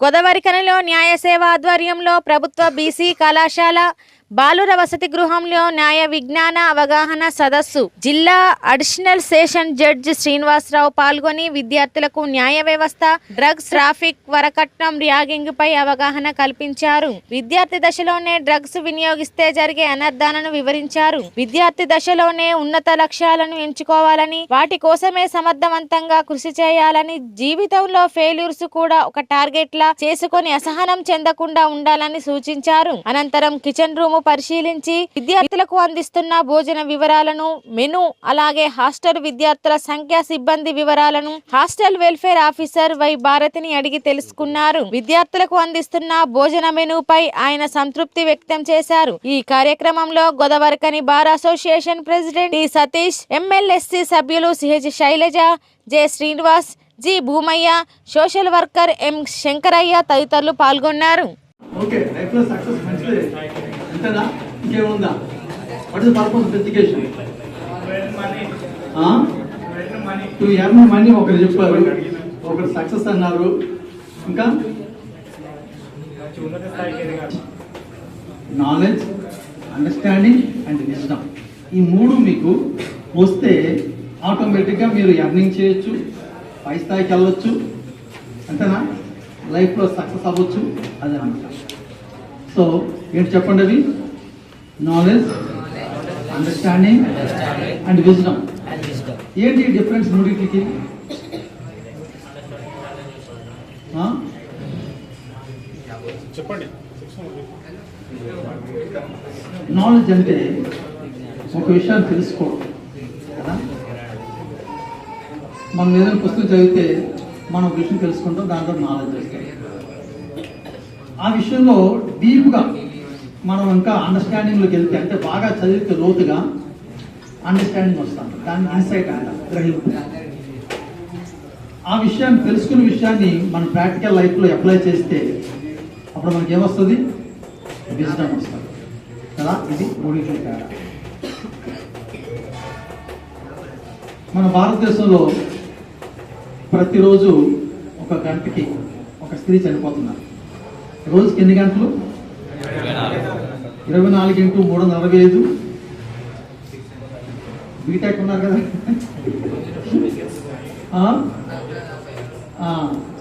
గోదావరికనలో న్యాయ సేవ ఆధ్వర్యంలో ప్రభుత్వ బీసీ కళాశాల బాలుర వసతి గృహంలో న్యాయ విజ్ఞాన అవగాహన సదస్సు. జిల్లా అడిషనల్ సెషన్ జడ్జి శ్రీనివాసరావు పాల్గొని విద్యార్థులకు న్యాయ వ్యవస్థ డ్రగ్స్ ట్రాఫిక్ వరకట్నం ర్యాగింగ్ పై అవగాహన కల్పించారు. విద్యార్థి దశలోనే డ్రగ్స్ వినియోగిస్తే జరిగే అనర్థాలను వివరించారు. విద్యార్థి దశలోనే ఉన్నత లక్ష్యాలను ఎంచుకోవాలని వాటి కోసమే సమర్థవంతంగా కృషి చేయాలని జీవితంలో ఫెయిల్యూర్స్ కూడా ఒక టార్గెట్ ఉండేలా చేసుకొని అసహనం చెందకుండా ఉండాలని సూచించారు. అనంతరం కిచెన్ రూమ్ పరిశీలించి విద్యార్థులకు అందిస్తున్న భోజన వివరాలను మెను అలాగే హాస్టల్ విద్యార్థుల సంఖ్య సిబ్బంది వివరాలను హాస్టల్ వెల్ఫేర్ ఆఫీసర్ వై భారతిని అడిగి తెలుసుకున్నారు. విద్యార్థులకు అందిస్తున్న భోజన మెనుపై ఆయన సంతృప్తి వ్యక్తం చేశారు. ఈ కార్యక్రమంలో గోదావరికని బార్ అసోసియేషన్ ప్రెసిడెంట్ ఈ సతీష్ ఎమ్మెల్యేసి సభ్యులు CH Shailaja J Srinivas G Bhoomaiah social worker M Shankaraiah తదితరులు పాల్గొన్నారు. మనీ ఒకరు చెప్పారు. ఒకరు సక్సెస్ అన్నారు. ఇంకా? నాలెడ్జ్ అండర్స్టాండింగ్ అండ్ విజ్డమ్ ఈ మూడు మీకు వస్తే ఆటోమేటిక్గా మీరు ఎర్నింగ్ చేయొచ్చు. పై స్థాయికి వెళ్ళొచ్చు. అంతేనా? లైఫ్లో సక్సెస్ అవ్వచ్చు. అదే అనమాట సో ఏంటి చెప్పండి అవి? నాలెడ్జ్ అండర్స్టాండింగ్ అండ్ విజ్డమ్ ఏంటి డిఫరెన్స్ మూడింటికి? చెప్పండి. నాలెడ్జ్ అంటే ఒక విషయాన్ని తెలుసుకోవడం. మనం ఏదైనా పుస్తకం చదివితే మనం విషయం తెలుసుకుంటాం దాంట్లో నాలెడ్జ్ వస్తాయి. ఆ విషయంలో డీప్గా మనం ఇంకా అండర్స్టాండింగ్లోకి వెళ్తే అంటే బాగా చదివితే లోతుగా అండర్స్టాండింగ్ వస్తాం. దాన్ని ఇన్సైట్ అంట గ్రహింపు. ఆ విషయాన్ని తెలుసుకున్న విషయాన్ని మన ప్రాక్టికల్ లైఫ్లో అప్లై చేస్తే అప్పుడు మనకి ఏమొస్తుంది? విజ్డమ్ వస్తుంది. కదా? ఇది మూడింటి తేడా మన భారతదేశంలో ప్రతిరోజు ఒక గంటకి ఒక స్త్రీ చనిపోతున్నారు. రోజుకి ఎన్ని గంటలు? ఇరవై నాలుగు ఇంటూ మూడు వందల అరవై ఐదు. బీటెక్ ఉన్నారు కదా.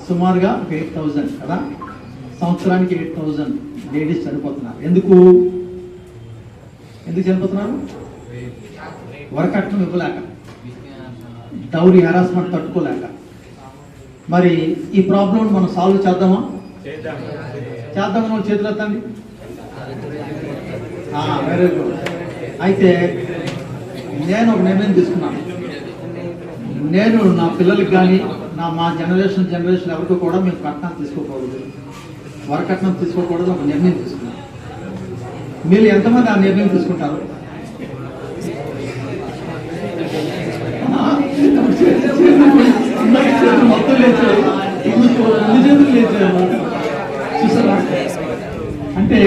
సుమారుగా ఒక ఎయిట్ థౌజండ్ కదా? సంవత్సరానికి ఎయిట్ థౌజండ్ లేడీస్ చనిపోతున్నారు. ఎందుకు? ఎందుకు చనిపోతున్నారు? వరకట్నం ఇవ్వలేక. డౌరీ హెరాస్మెంట్ తట్టుకోలేక. మరి ఈ ప్రాబ్లం మనం సాల్వ్ చేద్దామా? చేద్దాం. వాళ్ళు చేతులు ఎత్తండి. వెరీ గుడ్ అయితే నేను ఒక నిర్ణయం తీసుకున్నాను. నేను నా పిల్లలకి కానీ నా మా జనరేషన్ జనరేషన్ ఎవరికి కూడా మేము కట్నం తీసుకోకూడదు. వరకట్నం తీసుకోకూడదు ఒక నిర్ణయం తీసుకున్నాను. మీరు ఎంతమంది ఆ నిర్ణయం తీసుకుంటారు ఆ, అందరి చేతులు మొత్తం లేచారు. రెండు చేతులు లేచారు. చూసారా? అంటే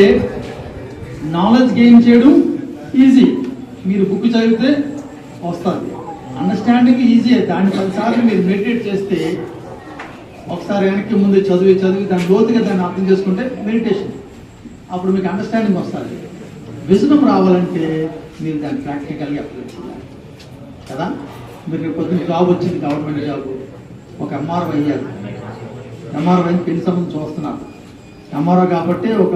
నాలెడ్జ్ గెయిన్ చేయడం ఈజీ మీరు బుక్ చదివితే వస్తుంది. అండర్స్టాండింగ్ ఈజీ దాన్ని పదిసార్లు మీరు మెడిటేట్ చేస్తే ఒకసారి వెనక్కి ముందు చదివి చదివి దాని లోతుగా దాన్ని అర్థం చేసుకుంటే మెడిటేషన్ అప్పుడు మీకు అండర్స్టాండింగ్ వస్తుంది. విజనం రావాలంటే మీరు దాన్ని ప్రాక్టికల్గా అప్లై చేయాలి. కదా? మీరు పొద్దున్న జాబ్ వచ్చింది గవర్నమెంట్ జాబ్ ఒక ఎంఆర్ఓ అయ్యారు ఎంఆర్ఓ అయిన పెళ్ళి సంబంధం చూస్తున్నారు ఎంఆర్ఓ కాబట్టి ఒక